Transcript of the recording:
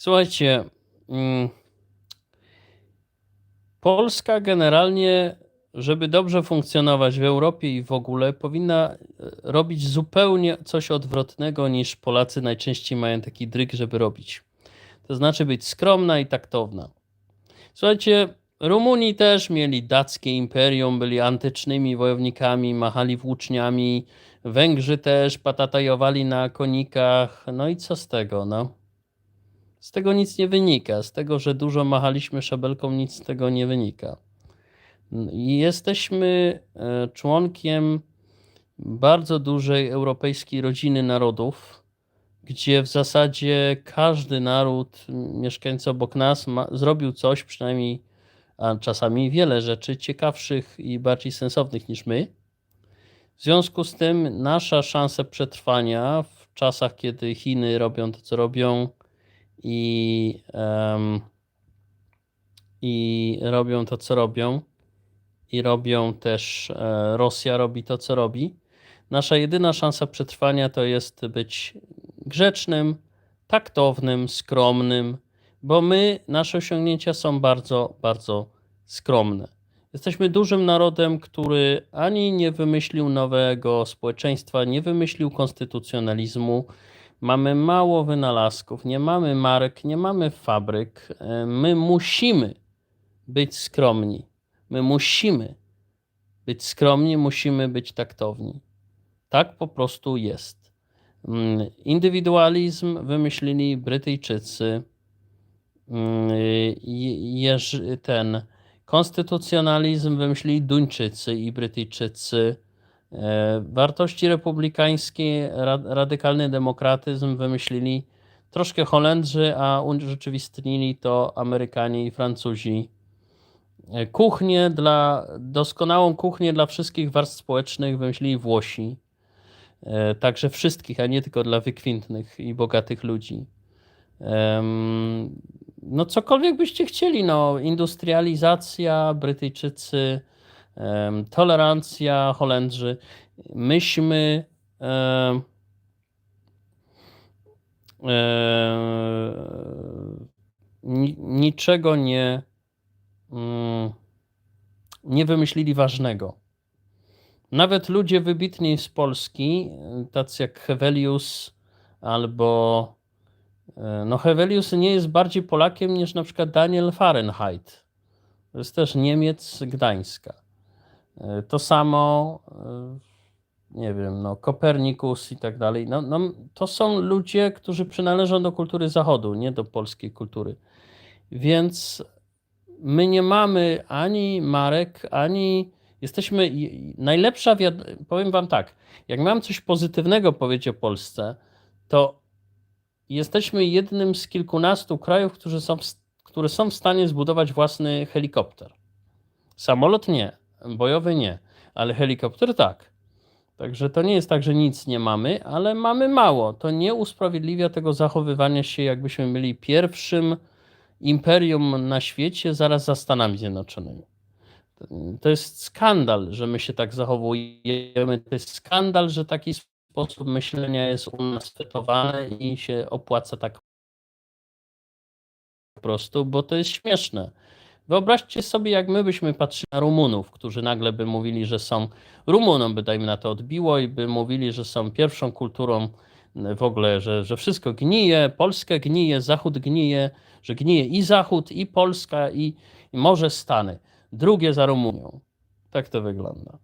Słuchajcie, mm, Polska generalnie, żeby dobrze funkcjonować w Europie i w ogóle, powinna e, robić zupełnie coś odwrotnego niż Polacy najczęściej mają taki dryg, żeby robić. To znaczy być skromna i taktowna. Słuchajcie, Rumuni też mieli dackie imperium, byli antycznymi wojownikami, machali włóczniami. Węgrzy też patatajowali na konikach. No i co z tego, no? Z tego nic nie wynika. Z tego, że dużo machaliśmy szabelką, nic z tego nie wynika. Jesteśmy e, członkiem bardzo dużej europejskiej rodziny narodów, gdzie w zasadzie każdy naród mieszkający obok nas ma, zrobił coś, przynajmniej, a czasami wiele rzeczy ciekawszych i bardziej sensownych niż my. W związku z tym nasza szansa przetrwania w czasach, kiedy Chiny robią to, co robią i, em, i robią to, co robią, i robią też, e, Rosja robi to, co robi. Nasza jedyna szansa przetrwania to jest być grzecznym, taktownym, skromnym, bo my, nasze osiągnięcia są bardzo, bardzo skromne. Jesteśmy dużym narodem, który ani nie wymyślił nowego społeczeństwa, nie wymyślił konstytucjonalizmu. Mamy mało wynalazków, nie mamy marek, nie mamy fabryk. E, My musimy być skromni. My musimy być skromni, musimy być taktowni. Tak po prostu jest. Mm, Indywidualizm wymyślili Brytyjczycy. Mm, ten konstytucjonalizm wymyślili Duńczycy i Brytyjczycy. E, Wartości republikańskie, ra- radykalny demokratyzm wymyślili troszkę Holendrzy, a urzeczywistnili to Amerykanie i Francuzi. E, Kuchnię dla, doskonałą kuchnię dla wszystkich warstw społecznych wymyślili Włosi. E, Także wszystkich, a nie tylko dla wykwintnych i bogatych ludzi. No cokolwiek byście chcieli, no industrializacja, Brytyjczycy, tolerancja, Holendrzy. Myśmy niczego nie mm, nie wymyślili ważnego. Nawet ludzie wybitni z Polski, tacy jak Hevelius albo e, no Hevelius nie jest bardziej Polakiem niż na przykład Daniel Fahrenheit. To jest też Niemiec Gdańska. E, To samo, e, nie wiem, no Kopernikus i tak dalej. No, no, to są ludzie, którzy przynależą do kultury Zachodu, nie do polskiej kultury. Więc my nie mamy ani marek, ani jesteśmy. Najlepsza, powiem Wam tak, jak mam coś pozytywnego powiedzieć o Polsce, to jesteśmy jednym z kilkunastu krajów, którzy są, które są w stanie zbudować własny helikopter. Samolot nie, bojowy nie, ale helikopter tak. Także to nie jest tak, że nic nie mamy, ale mamy mało. To nie usprawiedliwia tego zachowywania się, jakbyśmy byli pierwszym imperium na świecie zaraz za Stanami Zjednoczonymi. To jest skandal, że my się tak zachowujemy. To jest skandal, że taki sposób myślenia jest u nas fetowany i się opłaca tak po prostu, bo to jest śmieszne. Wyobraźcie sobie, jak my byśmy patrzyli na Rumunów, którzy nagle by mówili, że są Rumunom, by dajmy na to odbiło i by mówili, że są pierwszą kulturą w ogóle, że, że wszystko gnije, Polska gnije, Zachód gnije, że gnije i Zachód, i Polska, i, i może Stany. Drugie za Rumunią. Tak to wygląda.